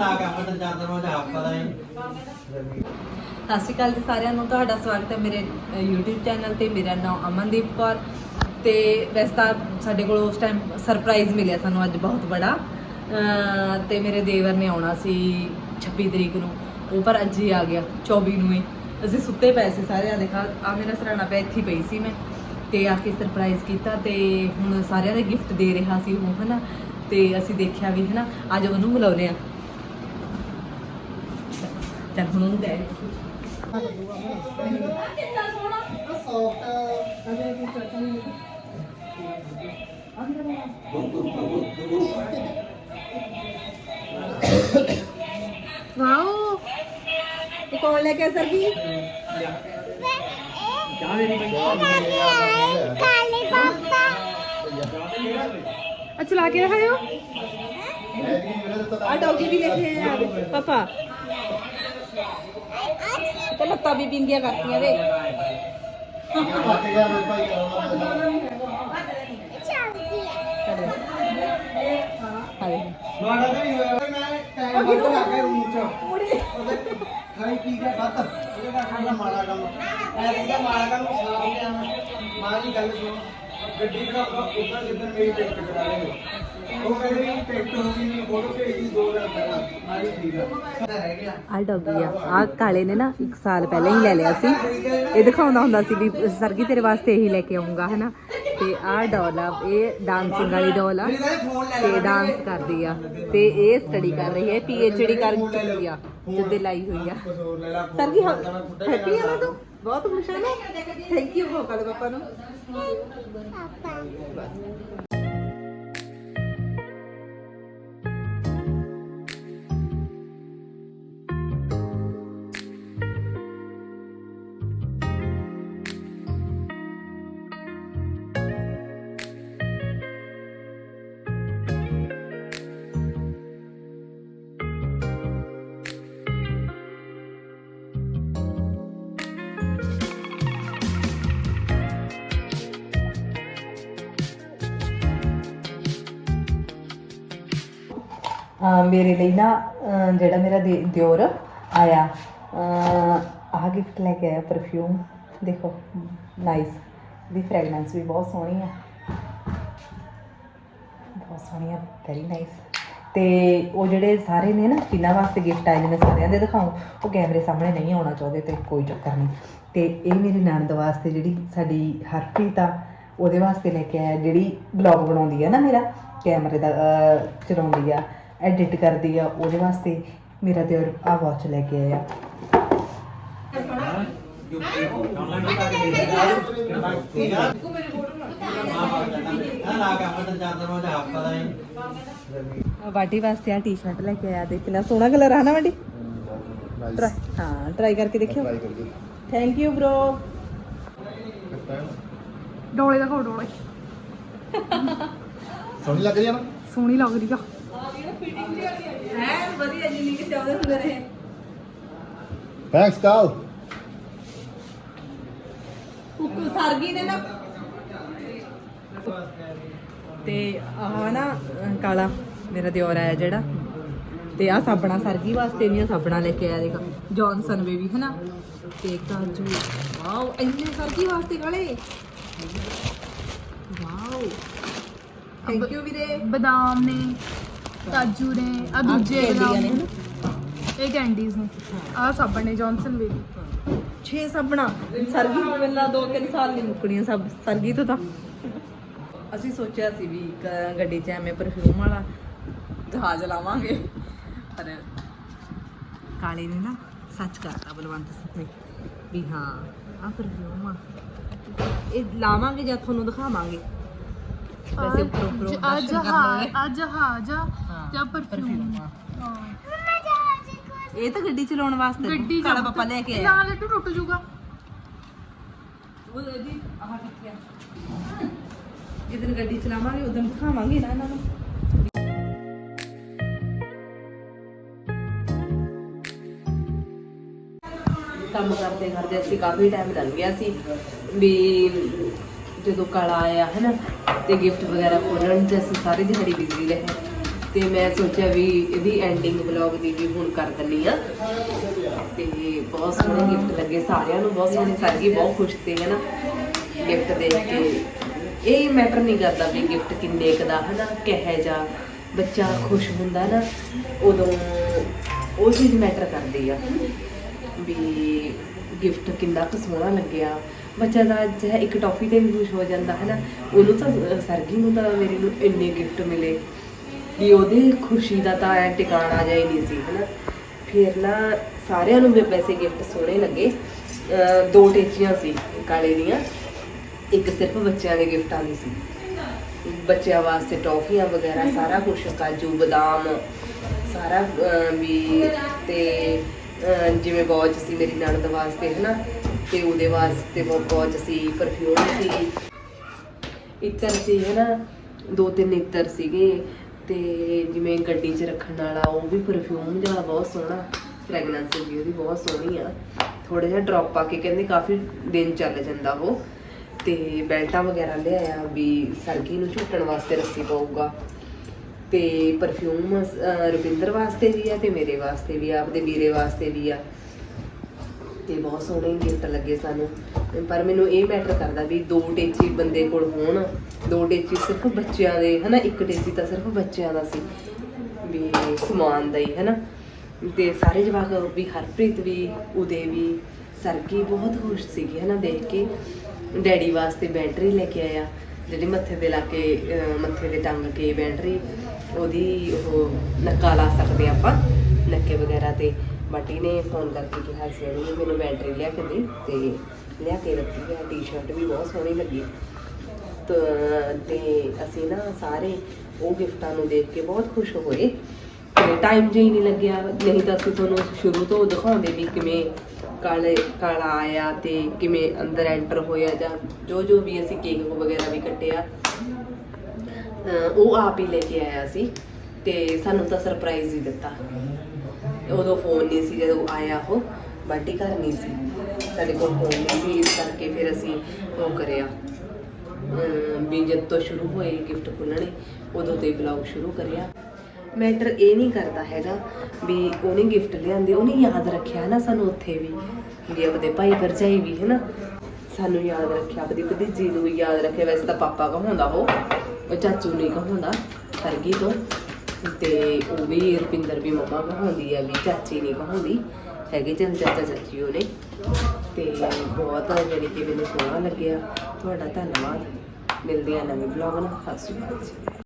ਲਾ ਕੇ ਆਪਾਂ ਤਾਂ ਚਾਦਰ ਨੂੰ ਹਫਤਾ ਦਾ ਹੀ ਸਤਿ ਸ਼੍ਰੀ ਅਕਾਲ ਜੀ ਸਾਰਿਆਂ ਨੂੰ ਤੁਹਾਡਾ ਸਵਾਗਤ ਹੈ ਮੇਰੇ ਅ, YouTube ਚੈਨਲ ਤੇ। ਮੇਰਾ ਨਾਮ ਅਮਨਦੀਪ ਕੌਰ ਤੇ ਵੈਸੇ ਤਾਂ ਸਾਡੇ ਕੋਲ ਉਸ ਟਾਈਮ ਸਰਪ੍ਰਾਈਜ਼ ਮਿਲਿਆ ਸਾਨੂੰ ਅੱਜ ਬਹੁਤ ਬੜਾ। ਅ, ਤੇ ਮੇਰੇ ਦੇਵਰ ਨੇ ਆਉਣਾ ਸੀ 26 ਤਰੀਕ ਨੂੰ। ਉਹ ਪਰ ਅੱਜ ਹੀ ਆ ਗਿਆ 24 ਨੂੰ ਹੀ। ਅਸੀਂ ਸੁੱਤੇ ਪਏ ਸੀ ਸਾਰੇ ਆ ਦੇਖਾ ਆ ਮੇਰਾ ਸਰਾਣਾ ਪਿਆ ਇੱਥੇ ਹੀ ਪਈ ਸੀ ਮੈਂ। ਤੇ ਆ ਕੇ ਸਰਪ੍ਰਾਈਜ਼ ਕੀਤਾ ਤੇ ਹੁਣ ਸਾਰਿਆਂ ਦੇ ਗਿਫਟ ਦੇ ਰਿਹਾ ਸੀ ਉਹ ਹਨਾ। ਤੇ ਅਸੀਂ ਦੇਖਿਆ ਵੀ ਹਨਾ। ਅੱਜ ਉਹਨੂੰ ਬੁਲਾਉਨੇ ਆ ਤਾਂ ਖੁੰਦ ਹੈ। ਕਿੰਨਾ ਸੋਹਣਾ ਵਾਓ। ਇਹ ਕੌਣ ਲੈ ਕੇ ਆਇਆ ਕਾਲੇ ਪਾਪਾ ਅੱਛਾ ਲਾ ਕੇ ਰਖਾਇਓ ਆ ਡੌਗੀ ਵੀ ਲੈ ਕੇ ਆਇਆ ਪਾਪਾ। ਤੇ ਲੱਤਾਂ ਵੀ ਬਿੰਦੀਆਂ ਕਰਤੀਆਂ ਦੇ ਮਾੜਾ ਤਾਂ ਨਹੀਂ ਹੋਇਆ ਬਈ ਮੈਂ ਟਾਈਮ ਵੱਧ ਲਾ ਕੇ ਰੂਮ ਚ? ਉਹਦੇ ਖਾਈ ਪੀ ਕੇ ਵੱਧ। ਉਹਦੇ ਨਾਲ ਖਾਣਾ ਮਾੜਾ ਕੰਮ। ਐ ਕਹਿੰਦਾ ਮਾੜਾ ਕੰਮ ਸਾਫ਼ ਲਿਆ ਮਾਂ ਦੀ ਗੱਲ ਸੁਣ। ਗੱਡੀ ਦਾ ਉੱਧਰ ਜਿੱਧਰ ਮੇਰੀ ਟਿਕਟ ਕਰਾ ਰਹੇ ਹੋ। ਉਹ ਕਹਿੰਦੇ ਵੀ ਟਿਕਟ ਹੋ ਗਈ ਨਹੀਂ ਫੋਟੋ ਭੇਜੀ ਦੋ ਦਿਨ ਪਹਿਲਾਂ ਮਾਂ ਜੀ ਠੀਕ ਆ। ਸਾਡਾ ਰਹਿ ਗਿਆ ਆ। ਡੌਗੀ ਆ ਆ ਕਾਲੇ ਨੇ ਨਾ 1 ਸਾਲ ਪਹਿਲਾਂ ਹੀ ਲੈ ਲਿਆ ਸੀ। ਇਹ ਦਿਖਾਉਂਦਾ ਹੁੰਦਾ ਸੀ ਵੀ ਸਰਗੀ ਤੇਰੇ ਵਾਸਤੇ ਇਹੀ ਲੈ ਕੇ ਆਉਂਗਾ ਹਨਾ? ਤੇ ਆ ਡੋਲ ਆ ਇਹ ਡਾਂਸਿੰਗ ਵਾਲੀ ਡੋਲ ਆ। ਤੇ ਡਾਂਸ ਕਰਦੀ ਆ। ਤੇ ਇਹ ਸਟੱਡੀ ਕਰ ਰਹੀ ਹੈ ਪੀਐਚਡੀ ਕਰ ਚੁੱਕੀ ਆ ਜਿੱਦੇ ਲਾਈ ਹੋਈ ਆ। ਸਰਗੀ ਹੈਪੀ ਆ ਨਾ ਤੂੰ? ਬਹੁਤ ਖੁਸ਼ ਆ ਨਾ? ਥੈਂਕ ਯੂ ਭੋਕਲ ਪਾਪਾ ਨੂੰ। ਮੇਰੇ ਲਈ ਨਾ ਜਿਹੜਾ ਮੇਰਾ ਦੇ- ਦਿਓਰ ਆਇਆ ਆਹ ਗਿਫਟ ਲੈ ਕੇ ਆਇਆ ਪਰਫਿਊਮ ਦੇਖੋ ਨਾਈਸ ਦੀ ਫ੍ਰੈਗਰੈਂਸ ਵੀ ਬਹੁਤ ਸੋਹਣੀ ਆ। ਬਹੁਤ ਸੋਹਣੀ ਆ ਵੈਰੀ ਨਾਈਸ ਤੇ ਉਹ ਜਿਹੜੇ ਸਾਰੇ ਨੇ ਨਾ ਜਿਨ੍ਹਾਂ ਵਾਸਤੇ ਗਿਫਟ ਆਏ ਨੇ ਮੈਂ ਸਾਰਿਆਂ ਦੇ ਦਿਖਾਉਂ ਉਹ ਕੈਮਰੇ ਸਾਹਮਣੇ ਨਹੀਂ ਆਉਣਾ ਚਾਹੁੰਦੇ ਤੇ ਕੋਈ ਚੱਕਰ ਨਹੀਂ। ਤੇ ਇਹ ਮੇਰੀ ਨਣਦ ਵਾਸਤੇ ਜਿਹੜੀ ਸਾਡੀ ਹਰਪ੍ਰੀਤ ਆ ਉਹਦੇ ਵਾਸਤੇ ਲੈ ਕੇ ਆਇਆ ਜਿਹੜੀ ਬਲੌਗ ਬਣਾਉਂਦੀ ਆ ਨਾ ਮੇਰਾ ਕੈਮਰੇ ਦਾ ਅਹ, ਚਲਾਉਂਦੀ ਆ। ਐਡਿਟ ਕਰਦੀ ਆ ਉਹਦੇ ਵਾਸਤੇ ਮੇਰਾ ਤੇ ਆ ਵਾਚ ਲੈ ਕੇ ਆਇਆ। ਕੇ ਦਾ ਵਾਟੀ ਵਾਸਤੇ ਆ ਟੀ-ਸ਼ਰਟ ਲੈ ਕੇ ਆਇਆ ਤੇ ਕਿੰਨਾ ਸੋਹਣਾ ਕਲਰ ਆ ਨਾ ਵਾਟੀ ਟਰਾਈ ਹਾਂ ਟਰਾਈ ਕਰਕੇ ਦੇਖਿਓ। ਥੈਂਕ ਯੂ ਬ੍ਰੋ ਡੋਲੇ ਦਾ ਖੋ ਡੋਲੇ। ਸੋਹਣੀ ਲੱਗ ਰਹੀ ਆ ਨਾ? ਸੋਹਣੀ ਲੱਗ ਰਹੀ ਆ। ਹੈ ਵਧੀਆ ਜਿੰਨੀ ਕਿ ਚਾਹੁੰਦੇ ਹੁੰਦੇ ਰਹੇ ਥੈਂਕਸ ਕਾਲ ਕੁੱਕੂ ਸਰਗੀ ਨੇ ਨਾ। ਤੇ ਆਹ ਨਾ ਕਾਲਾ ਮੇਰਾ ਦਿਓਰ ਆਇਆ ਜਿਹੜਾ। ਤੇ ਆ ਸਾਬਣਾ ਸਰਗੀ ਵਾਸਤੇ ਨਹੀਂ ਸਾਬਣਾ ਲੈ ਕੇ ਆਇਆ ਦੇਖ। ਜੌਨਸਨ ਬੇਬੀ ਹਨਾ? ਤੇ ਕਾਜੂ ਵਾਓ ਇੰਨੇ ਸਰਗੀ ਵਾਸਤੇ ਕਾਲੇ। ਵਾਓ। ਥੈਂਕ ਯੂ ਵੀਰੇ। ਬਦਾਮ ਨੇ। ਕਾਜੂ ਨੇ ਆ ਦੂਜੇ ਬਦਾਮ ਨੇ। ਇਹ ਕੈਂਡੀਜ਼ ਨੇ। ਆ ਸਾਬਣ ਨੇ ਜੌਨਸਨ ਬੇਬੀ। 6 ਸਾਬਣਾ। ਸਰਗੀ ਪਹਿਲਾਂ 2-3 ਸਾਲ ਨਹੀਂ ਮੁੱਕਣੀਆਂ ਸਭ। ਸਰਗੀ ਤੋਂ ਤਾਂ। ਅਸੀਂ ਸੋਚਿਆ ਸੀ ਵੀ ਇੱਕ ਗੱਡੀ 'ਚ ਐਵੇਂ ਪਰਫਿਊਮ ਵਾਲਾ ਜਹਾਜ਼ ਲਾਵਾਂਗੇ। ਪਰ ਕਾਲੇ ਨੇ ਨਾ ਸੱਚ ਕਰਤਾ ਬਲਵੰਤ ਸਿੰਘ ਨੇ ਵੀ ਹਾਂ ਆ ਪਰਫਿਊਮ ਆ। ਇਹ ਲਾਵਾਂਗੇ ਜਾਂ ਤੁਹਾਨੂੰ ਦਿਖਾਵਾਂਗੇ। ਵੈਸੇ ਉੱਪਰ ਉੱਪਰ। ਆ ਜਹਾਜ਼ ਆ ਹਾਂ, ਜਾਂ ਪਰਫਿਊਮ ਆ। ਹਾਂ। ਇਹ ਤਾਂ ਗੱਡੀ ਚਲਾਉਣ ਵਾਸਤੇ ਗੱਡੀ ਕਾਲਾ ਜਾਂ- ਪਾਪਾ ਲੈ ਕੇ ਆਇਆ ਨਾਲ ਲੱਡੂ ਟੁੱਟ ਜੂਗਾ ਉਹ ਜੀ ਆਹ ਕਿੱਥੇ ਆ। ਜਿੱਦਣ ਗੱਡੀ ਚਲਾਵਾਂਗੇ ਉਦੋਂ ਦਿਖਾਵਾਂਗੇ ਨਾ ਇਹਨਾਂ ਨੂੰ। ਕੰਮ ਕਰਦੇ ਕਰਦੇ ਅਸੀਂ ਕਾਫੀ ਟਾਈਮ ਲੱਗ ਗਿਆ ਸੀ ਵੀ ਜਦੋਂ ਕਾਲਾ ਆਇਆ ਹੈ ਨਾ ਤੇ ਗਿਫਟ ਵਗੈਰਾ ਖੋਲਣ ਤੇ ਅਸੀਂ ਸਾਰੀ ਦਿਹਾੜੀ ਬਿਜ਼ੀ ਰਹੇ। ਤੇ ਮੈਂ ਸੋਚਿਆ ਵੀ ਇਹਦੀ ਐਂਡਿੰਗ ਵਲੌਗ ਦੀ ਵੀ ਹੁਣ ਕਰ ਦਿੰਨੀ ਆ। ਤੇ ਬਹੁਤ ਸੋਹਣੇ ਗਿਫਟ ਲੱਗੇ, ਸਾਰਿਆਂ ਨੂੰ ਬਹੁਤ ਸੋਹਣੇ ਸਾਰੀ ਬਹੁਤ ਖੁਸ਼ ਸੀ, ਹਨਾ? ਗਿਫਟ ਦੇਖ ਕੇ। ਇਹ ਮੈਟਰ ਨਹੀਂ ਕਰਦਾ ਵੀ ਗਿਫਟ ਕਿੰਨੇ ਕੁ ਦਾ, ਹਨਾ? ਕਿਹੋ ਜਿਹਾ ਬੱਚਾ ਖੁਸ਼ ਹੁੰਦਾ ਨਾ, ਉਦੋਂ ਉਹ ਚੀਜ਼ ਮੈਟਰ ਕਰਦੀ ਆ। ਵੀ ਗਿਫਟ ਕਿੰਨਾ ਕੁ ਸੋਹਣਾ ਲੱਗਿਆ। ਬੱਚਾ ਦਾ ਜਿਹੜਾ ਇੱਕ ਟੌਫੀ ਤੇ ਵੀ ਖੁਸ਼ ਹੋ ਜਾਂਦਾ ਹੈ ਨਾ ਉਹਨੂੰ ਤਾਂ ਸਰਗੀ ਨੂੰ ਤਾਂ ਮੇਰੀ ਨੂੰ ਇੰਨੇ ਗਿਫਟ ਮਿਲੇ। ਵੀ ਉਹਦੇ ਖੁਸ਼ੀ ਦਾ ਤਾਂ ਐ ਟਿਕਾਣਾ ਜਾਈ ਨਹੀਂ ਸੀ, ਹਨਾ? ਫਿਰ ਨਾ ਸਾਰਿਆਂ ਨੂੰ ਵੈਸੇ ਗਿਫਟ ਸੋਹਣੇ ਲੱਗੇ। ਦੋ ਟੇਚੀਆਂ ਸੀ ਕਾਲੇ ਦੀਆਂ, ਇੱਕ ਸਿਰਫ ਬੱਚਿਆਂ ਦੇ ਗਿਫਟਾਂ ਦੀ ਸੀ। ਬੱਚਿਆਂ ਵਾਸਤੇ ਟੌਫੀਆਂ ਵਗੈਰਾ, ਸਾਰਾ ਕੁਝ ਕਾਜੂ, ਬਦਾਮ, ਸਾਰਾ ਵੀ ਤੇ ਜਿਵੇਂ ਵਾਚ ਸੀ ਮੇਰੀ ਨਣਦ ਵਾਸਤੇ, ਹਨਾ? ਤੇ ਉਹਦੇ ਵਾਸਤੇ ਵਾਚ ਸੀ ਪਰਫਿਊਮ ਸੀ। ਇਤਰ ਸੀ, ਹਨਾ? ਦੋ ਤਿੰਨ ਇਤਰ ਸੀਗੇ। ਤੇ ਜਿਵੇਂ ਗੱਡੀ 'ਚ ਰੱਖਣ ਵਾਲਾ, ਉਹ ਵੀ ਪਰਫਿਊਮ ਜਿਹਾ ਬਹੁਤ ਸੋਹਣਾ ਫ੍ਰੈਗਨੈਂਸ ਵੀ ਉਹਦੀ ਬਹੁਤ ਸੋਹਣੀ ਆ। ਥੋੜਾ ਜਿਹਾ ਡ੍ਰੌਪ ਪਾ ਕੇ ਕਹਿੰਦੇ ਕਾਫੀ ਦਿਨ ਚੱਲ ਜਾਂਦਾ ਉਹ। ਤੇ ਬੈਲਟਾਂ ਵਗੈਰਾ ਲਿਆਇਆ ਵੀ ਸਰਗੀ ਨੂੰ ਝੁੱਟਣ ਵਾਸਤੇ ਰੱਸੀ ਪਊਗਾ। ਤੇ ਪਰਫਿਊਮ ਰੁਪਿੰਦਰ ਵਾਸਤੇ ਵੀ ਆ ਤੇ ਮੇਰੇ ਵਾਸਤੇ ਵੀ ਆ, ਆਪਦੇ ਵੀਰੇ ਵਾਸਤੇ ਵੀ ਆ। ਤੇ ਬਹੁਤ ਸੋਹਣੇ ਗਿਫਟ ਲੱਗੇ ਸਾਨੂੰ। ਪਰ ਮੈਨੂੰ ਇਹ ਮੈਟਰ ਕਰਦਾ ਵੀ ਦੋ ਟੇਚੀ ਬੰਦੇ ਕੋਲ ਹੋਣ, ਦੋ ਟੇਚੀ ਸਿਰਫ ਬੱਚਿਆਂ ਦੇ, ਹਨਾ? ਇੱਕ ਟੇਚੀ ਤਾਂ ਸਿਰਫ ਬੱਚਿਆਂ ਦਾ ਸੀ, ਵੀ ਸਮਾਨ ਦਾ ਹੀ, ਹਨਾ? ਤੇ ਸਾਰੇ ਜਵਾਕ ਵੀ ਹਰਪ੍ਰੀਤ ਵੀ, ਉਦੇ ਵੀ ਸਰਗੀ ਬਹੁਤ ਖੁਸ਼ ਸੀਗੀ, ਹਨਾ? ਦੇਖ ਕੇ ਡੈਡੀ ਵਾਸਤੇ ਬੈਟਰੀ ਲੈ ਕੇ ਆਇਆ, ਜਿਹੜੀ ਮੱਥੇ ਤੇ ਲਾ ਕੇ ਮੱਥੇ ਤੇ ਟੰਗ ਕੇ ਬੈਟਰੀ, ਉਹਦੀ ਉਹ ਨੱਕਾ ਲਾ ਸਕਦੇ ਆਪਾਂ, ਨੱਕੇ ਵਗੈਰਾ ਤੇ। ਬਾਟੀ ਨੇ ਫੋਨ ਕਰਕੇ ਕਿਹਾ ਸੀ ਉਹਨੂੰ ਮੈਨੂੰ ਬੈਟਰੀ ਲਿਆ ਕੇ ਦੇ ਤੇ ਲਿਆ ਕੇ ਦਿੱਤੀ ਹੈ ਟੀ-ਸ਼ਰਟ ਵੀ ਬਹੁਤ ਸੋਹਣੀ ਲੱਗੀ। ਤਾਂ, ਤੇ ਅਸੀਂ ਨਾ ਸਾਰੇ ਉਹ ਗਿਫਟਾਂ ਨੂੰ ਦੇਖ ਕੇ ਬਹੁਤ ਖੁਸ਼ ਹੋਏ। ਤੇ ਟਾਈਮ ਜੇ ਹੀ ਨਹੀਂ ਲੱਗਿਆ, ਨਹੀਂ ਤਾਂ ਅਸੀਂ ਤੁਹਾਨੂੰ ਸ਼ੁਰੂ ਤੋਂ ਦਿਖਾਉਂਦੇ ਵੀ ਕਿਵੇਂ ਕਾਲੇ, ਕਾਲਾ ਆਇਆ ਤੇ ਕਿਵੇਂ ਅੰਦਰ ਐਂਟਰ ਹੋਇਆ ਜਾਂ ਜੋ ਜੋ ਵੀ ਅਸੀਂ ਕੇਕ ਵਗੈਰਾ ਵੀ ਕੱਟਿਆ। ਉਹ ਆਪ ਹੀ ਲੈ ਕੇ ਆਇਆ ਸੀ ਤੇ ਸਾਨੂੰ ਤਾਂ ਸਰਪ੍ਰਾਈਜ਼ ਹੀ ਦਿੱਤਾ। ਉਦੋਂ ਫੋਨ ਨਹੀਂ ਸੀ, ਜਦੋਂ ਆਇਆ ਉਹ ਬਾਟੀ ਘਰ ਨਹੀਂ ਸੀ। ਸਾਡੇ ਕੋਲ ਫੋਨ ਨਹੀਂ ਸੀ, ਇਸ ਕਰਕੇ ਫਿਰ ਅਸੀਂ ਉਹ ਕਰਿਆ। ਵੀ ਜਦ ਤੋਂ ਸ਼ੁਰੂ ਹੋਏ ਗਿਫਟ ਖੁੱਲਣੇ ਉਦੋਂ ਤੋਂ ਬਲੌਗ ਸ਼ੁਰੂ ਕਰਿਆ। ਮੈਟਰ ਇਹ ਨਹੀਂ ਕਰਦਾ ਹੈਗਾ ਵੀ ਉਹਨੇ ਗਿਫਟ ਲਿਆਂਦੇ, ਉਹਨੇ ਯਾਦ ਰੱਖਿਆ ਨਾ ਸਾਨੂੰ ਉੱਥੇ ਵੀ ਵੀ ਆਪਦੇ ਭਾਈ ਭਰਜਾਈ ਵੀ ਹੈ ਨਾ ਸਾਨੂੰ ਯਾਦ ਰੱਖਿਆ ਆਪਣੀ ਭਤੀਜੀ ਨੂੰ ਵੀ ਯਾਦ ਰੱਖਿਆ। ਵੈਸੇ ਤਾਂ ਪਾਪਾ ਕਹਾਉਂਦਾ ਉਹ ਉਹ ਚਾਚੂ ਨਹੀਂ ਕਹਾਉਂਦਾ ਸਰਗੀ ਤੋਂ। ਤੇ ਉਹ ਵੀ ਰੁਪਿੰਦਰ ਵੀ ਮੰਮਾ ਕਹਾਉਂਦੀ ਆ ਵੀ ਚਾਚੀ ਨਹੀਂ ਕਹਾਉਂਦੀ, ਹੈਗੇ ਚੰਦ ਚਾਚਾ ਚਾਚੀ ਉਹਨੇ ਤੇ ਬਹੁਤ ਜਿਹੜੀ ਕਿ ਮੈਨੂੰ ਸੋਹਣਾ ਲੱਗਿਆ। ਤੁਹਾਡਾ ਧੰਨਵਾਦ। ਮਿਲਦੇ ਆ ਨਵੇਂ ਬਲੌਗ ਨਾਲ। ਸਤਿ ਸ਼੍ਰੀ ਅਕਾਲ। ਜੀ